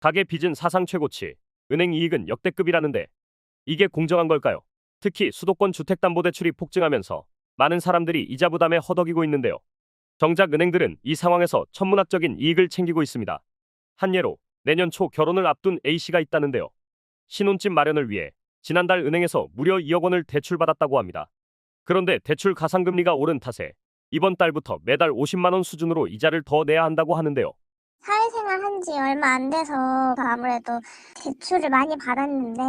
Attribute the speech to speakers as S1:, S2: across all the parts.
S1: 가계 빚은 사상 최고치, 은행 이익은 역대급이라는데 이게 공정한 걸까요? 특히 수도권 주택담보대출이 폭증하면서 많은 사람들이 이자 부담에 허덕이고 있는데요. 정작 은행들은 이 상황에서 천문학적인 이익을 챙기고 있습니다. 한 예로 내년 초 결혼을 앞둔 A씨가 있다는데요. 신혼집 마련을 위해 지난달 은행에서 무려 2억 원을 대출받았다고 합니다. 그런데 대출 가상금리가 오른 탓에 이번 달부터 매달 50만 원 수준으로 이자를 더 내야 한다고 하는데요.
S2: 사회생활 한 지 얼마 안 돼서 아무래도 대출을 많이 받았는데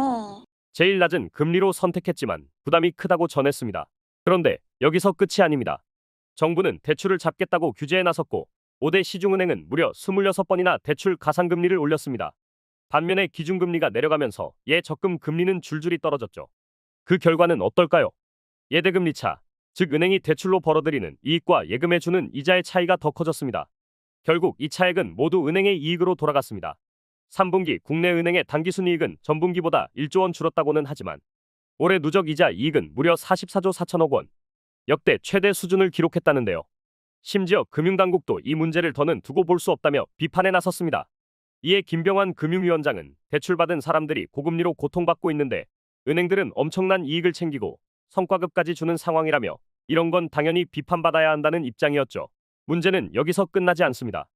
S1: 제일 낮은 금리로 선택했지만 부담이 크다고 전했습니다. 그런데 여기서 끝이 아닙니다. 정부는 대출을 잡겠다고 규제에 나섰고 5대 시중은행은 무려 26번이나 대출 가상금리를 올렸습니다. 반면에 기준금리가 내려가면서 예적금 금리는 줄줄이 떨어졌죠. 그 결과는 어떨까요? 예대금리 차, 즉 은행이 대출로 벌어들이는 이익과 예금에 주는 이자의 차이가 더 커졌습니다. 결국 이 차액은 모두 은행의 이익으로 돌아갔습니다. 3분기 국내 은행의 단기순이익은 전분기보다 1조 원 줄었다고는 하지만 올해 누적 이자 이익은 무려 44조 4천억 원, 역대 최대 수준을 기록했다는데요. 심지어 금융당국도 이 문제를 더는 두고 볼 수 없다며 비판에 나섰습니다. 이에 김병환 금융위원장은 대출받은 사람들이 고금리로 고통받고 있는데 은행들은 엄청난 이익을 챙기고 성과급까지 주는 상황이라며 이런 건 당연히 비판받아야 한다는 입장이었죠. 문제는 여기서 끝나지 않습니다.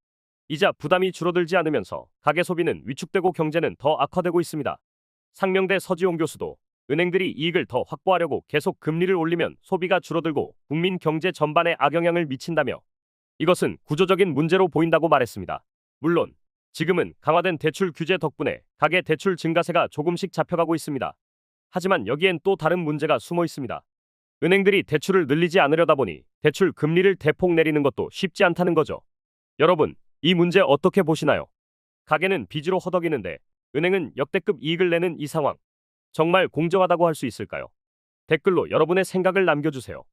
S1: 이자 부담이 줄어들지 않으면서 가계 소비는 위축되고 경제는 더 악화되고 있습니다. 상명대 서지용 교수도 은행들이 이익을 더 확보하려고 계속 금리를 올리면 소비가 줄어들고 국민 경제 전반에 악영향을 미친다며 이것은 구조적인 문제로 보인다고 말했습니다. 물론 지금은 강화된 대출 규제 덕분에 가계 대출 증가세가 조금씩 잡혀가고 있습니다. 하지만 여기엔 또 다른 문제가 숨어 있습니다. 은행들이 대출을 늘리지 않으려다 보니 대출 금리를 대폭 내리는 것도 쉽지 않다는 거죠. 여러분, 이 문제 어떻게 보시나요? 가게는 빚으로 허덕이는데 은행은 역대급 이익을 내는 이 상황. 정말 공정하다고 할 수 있을까요? 댓글로 여러분의 생각을 남겨주세요.